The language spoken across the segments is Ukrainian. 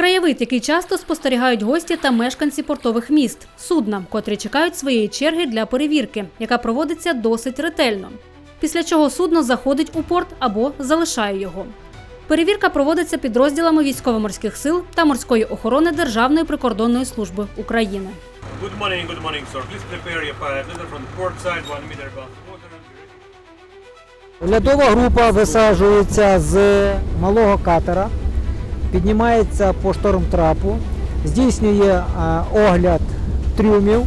Краєвид, який часто спостерігають гості та мешканці портових міст, судна, котрі чекають своєї черги для перевірки, яка проводиться досить ретельно. Після чого судно заходить у порт або залишає його. Перевірка проводиться підрозділами військово-морських сил та морської охорони Державної прикордонної служби України. Good morning, good morning, sir. Please prepare your letter from port side, one meter above water. Льодова група висаджується з малого катера, піднімається по штормтрапу, здійснює огляд трюмів,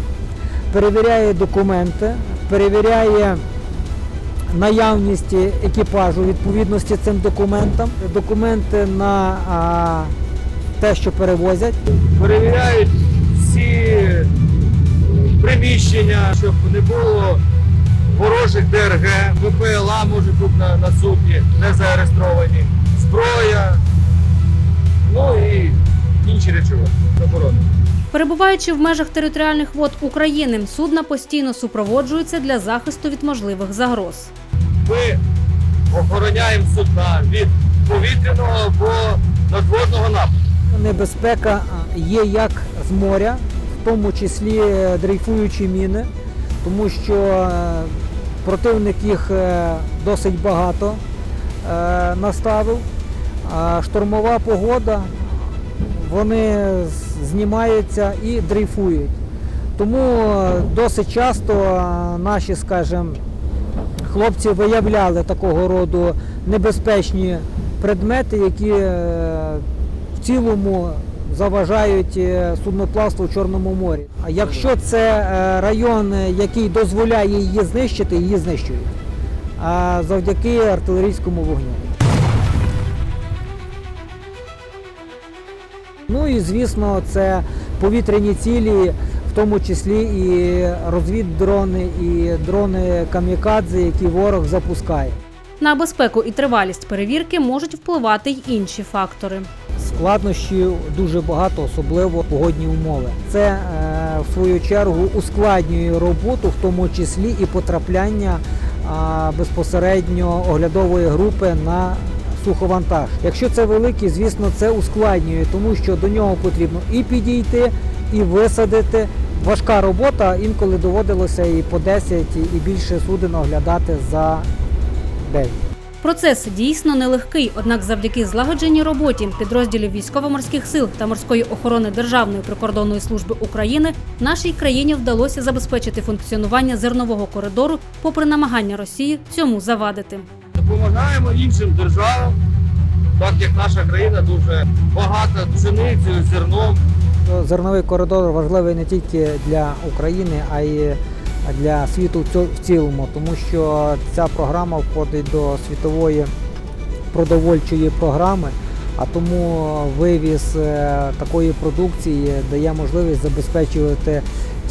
перевіряє документи, перевіряє наявність екіпажу відповідності цим документам, документи на те, що перевозять. перевіряють всі приміщення, щоб не було ворожих ДРГ, ВПЛА може бути на, на судні, не зареєстровані, Перебуваючи в межах територіальних вод України, судна постійно супроводжуються для захисту від можливих загроз. Ми охороняємо судна від повітряного або надводного нападу. Небезпека є як з моря, в тому числі е, дрейфуючі міни, тому що е, противник їх е, досить багато е, наставив. А штормова погода, вони з- знімаються і дрейфують. Тому е, досить часто е, наші, скажімо, хлопці виявляли такого роду небезпечні предмети, які е, в цілому заважають судноплавству в Чорному морі. А якщо це район, який дозволяє її знищити, її знищують. Завдяки артилерійському вогню. Ну і звісно, це повітряні цілі, в тому числі і розвіддрони, і дрони камікадзе, які ворог запускає. На безпеку і тривалість перевірки можуть впливати й інші фактори. Складнощів дуже багато, особливо погодні умови. Це е, в свою чергу ускладнює роботу, в тому числі і потрапляння безпосередньо оглядової групи на суховантаж. Якщо це великий, звісно, це ускладнює, тому що до нього потрібно і підійти, і висадити. Важка робота, інколи доводилося і по 10 і більше суден оглядати за день. Процес дійсно нелегкий, однак завдяки злагодженій роботі підрозділів військово-морських сил та морської охорони Державної прикордонної служби України нашій країні вдалося забезпечити функціонування зернового коридору, попри намагання Росії цьому завадити. Допомагаємо іншим державам, так як наша країна дуже багата пшеницею, зерном. Зерновий коридор важливий не тільки для України, а й для світу в цілому, тому що ця програма входить до світової продовольчої програми, а тому вивіз е, такої продукції дає можливість забезпечувати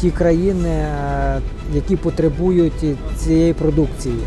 ті країни, е, які потребують цієї продукції.